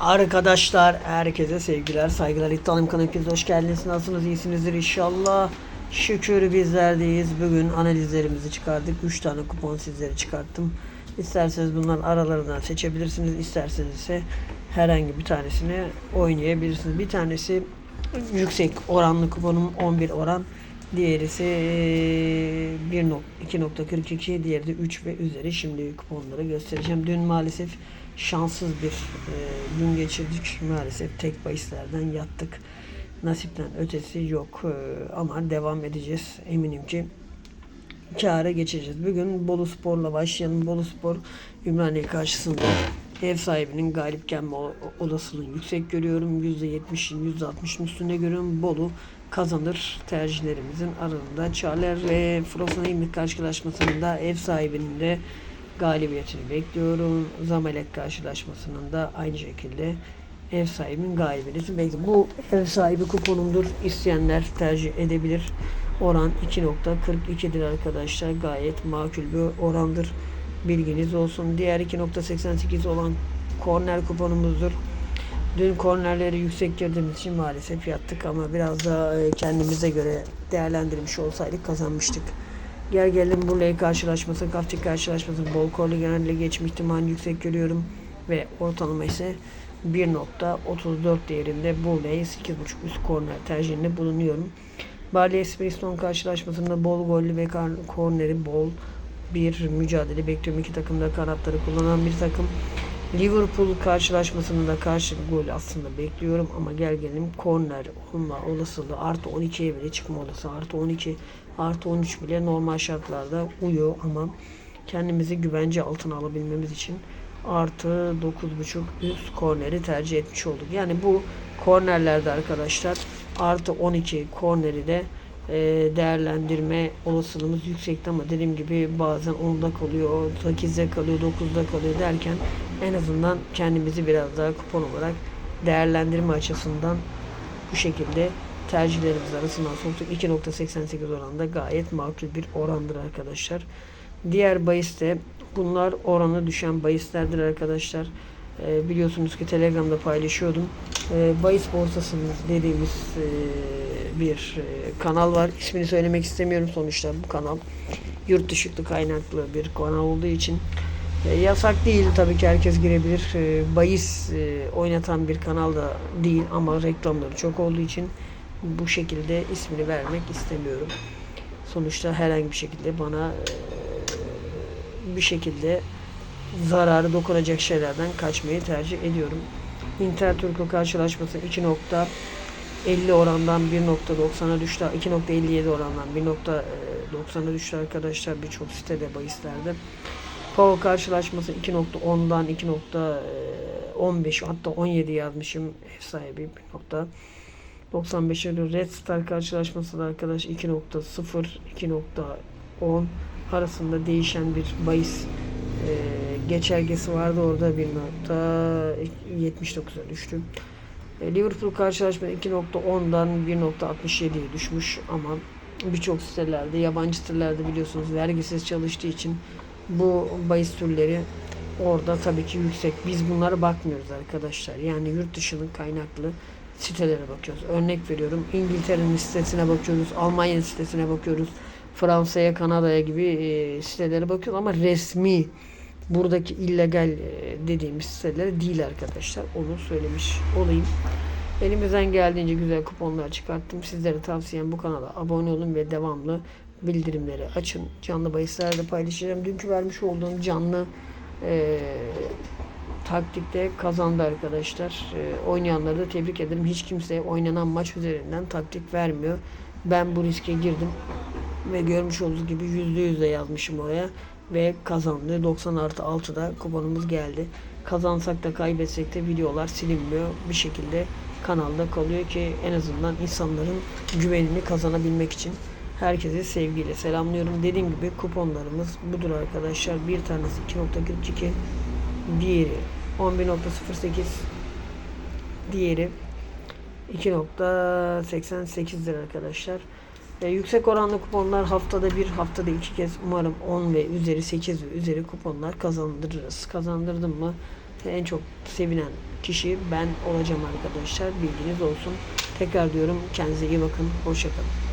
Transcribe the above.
Arkadaşlar herkese sevgiler saygılar. İddialım hepiniz hoş geldiniz. Nasılsınız? İyisinizdir inşallah. Şükür bizlerdeyiz. Bugün analizlerimizi çıkardık. 3 tane kupon sizlere çıkarttım. İsterseniz bunların aralarından seçebilirsiniz. İsterseniz ise herhangi bir tanesini oynayabilirsiniz. Bir tanesi yüksek oranlı kuponum 11 oran. Diğerisi eee, 1.2.42 diğeri de 3 ve üzeri. Şimdi kuponları göstereceğim. Dün maalesef şanssız bir eee, gün geçirdik. Maalesef tek bahislerden yattık. Nasipten ötesi yok Eee, ama devam edeceğiz. Eminim ki kâra geçeceğiz. Bugün Bolu Spor'la başlayalım. Bolu Spor Ümraniye karşısında ev sahibinin galip gelme o- olasılığını yüksek görüyorum. %70'in %60'ın üstünde görüyorum. Bolu kazanır tercihlerimizin arasında. Çağlar ve Frosinone karşılaşmasının da ev sahibinin de galibiyetini bekliyorum. Zamalek karşılaşmasının da aynı şekilde ev sahibinin galibiyetini bekliyorum. Bu ev sahibi kuponumdur. İsteyenler tercih edebilir. Oran 2.42'dir arkadaşlar. Gayet makul bir orandır. Bilginiz olsun. Diğer 2.88 olan korner kuponumuzdur. Dün kornerleri yüksek girdiğimiz için maalesef yattık ama biraz da e, kendimize göre değerlendirmiş olsaydık kazanmıştık. Gel gelin Burley karşılaşması, Kaftik karşılaşması bol korlu genelde geçme ihtimali yüksek görüyorum ve ortalama ise 1.34 değerinde Burley 8.5 üst korner tercihinde bulunuyorum. Bali Espriston karşılaşmasında bol gollü ve korneri bol bir mücadele bekliyorum. İki takım da kanatları kullanan bir takım. Liverpool karşılaşmasında karşı gol aslında bekliyorum ama gel gelelim korner olma olasılığı artı 12'ye bile çıkma olasılığı artı 12 artı 13 bile normal şartlarda uyuyor ama kendimizi güvence altına alabilmemiz için artı 9.5 üst korneri tercih etmiş olduk. Yani bu kornerlerde arkadaşlar artı 12 korneri de değerlendirme olasılığımız yüksekti ama dediğim gibi bazen 10'da kalıyor, 8'de kalıyor, 9'da kalıyor derken en azından kendimizi biraz daha kupon olarak değerlendirme açısından bu şekilde tercihlerimiz arasından soktuk. 2.88 oranda gayet makul bir orandır arkadaşlar. Diğer bahiste bunlar oranı düşen bahislerdir arkadaşlar. Ee, biliyorsunuz ki Telegram'da paylaşıyordum. Ee, bahis borsasının dediğimiz e, bir e, kanal var. İsmini söylemek istemiyorum sonuçta bu kanal yurt dışı kaynaklı bir kanal olduğu için e, yasak değil tabii ki herkes girebilir. E, bahis e, oynatan bir kanal da değil ama reklamları çok olduğu için bu şekilde ismini vermek istemiyorum. Sonuçta herhangi bir şekilde bana bir şekilde zararı dokunacak şeylerden kaçmayı tercih ediyorum. Inter Turku karşılaşması 2.50 orandan 1.90'a düştü. 2.57 orandan 1.90'a düştü arkadaşlar birçok sitede bahislerde. Pau karşılaşması 2.10'dan 2.15 hatta 17 yazmışım ev sahibi 1.95'e Red Star karşılaşması da arkadaş 2.0 2.10 arasında değişen bir bahis e, geçergesi vardı orada 1.79'a düştü. E, Liverpool karşılaşma 2.10'dan 1.67'ye düşmüş ama birçok sitelerde, yabancı sitelerde biliyorsunuz vergisiz çalıştığı için bu bahis türleri orada tabii ki yüksek. Biz bunlara bakmıyoruz arkadaşlar. Yani yurt dışının kaynaklı sitelere bakıyoruz. Örnek veriyorum İngiltere'nin sitesine bakıyoruz, Almanya'nın sitesine bakıyoruz, Fransa'ya, Kanada'ya gibi e, sitelere bakıyoruz ama resmi buradaki illegal e, dediğimiz siteler değil arkadaşlar. Onu söylemiş olayım. Elimizden geldiğince güzel kuponlar çıkarttım. Sizlere tavsiyem bu kanala abone olun ve devamlı bildirimleri açın. Canlı bahislerle paylaşacağım. Dünkü vermiş olduğum canlı e, taktikte kazandı arkadaşlar. E, oynayanları da tebrik ederim. Hiç kimse oynanan maç üzerinden taktik vermiyor. Ben bu riske girdim ve görmüş olduğunuz gibi %100 de yazmışım oraya ve kazandı. 90 artı 6'da kuponumuz geldi. Kazansak da kaybetsek de videolar silinmiyor. Bir şekilde kanalda kalıyor ki en azından insanların güvenini kazanabilmek için herkese sevgiyle selamlıyorum. Dediğim gibi kuponlarımız budur arkadaşlar. Bir tanesi 2.42 diğeri 11.08 diğeri 2.88'dir arkadaşlar. E, yüksek oranlı kuponlar haftada bir, haftada iki kez umarım 10 ve üzeri 8 ve üzeri kuponlar kazandırırız. Kazandırdım mı en çok sevinen kişi ben olacağım arkadaşlar. Bilginiz olsun. Tekrar diyorum kendinize iyi bakın. Hoşçakalın.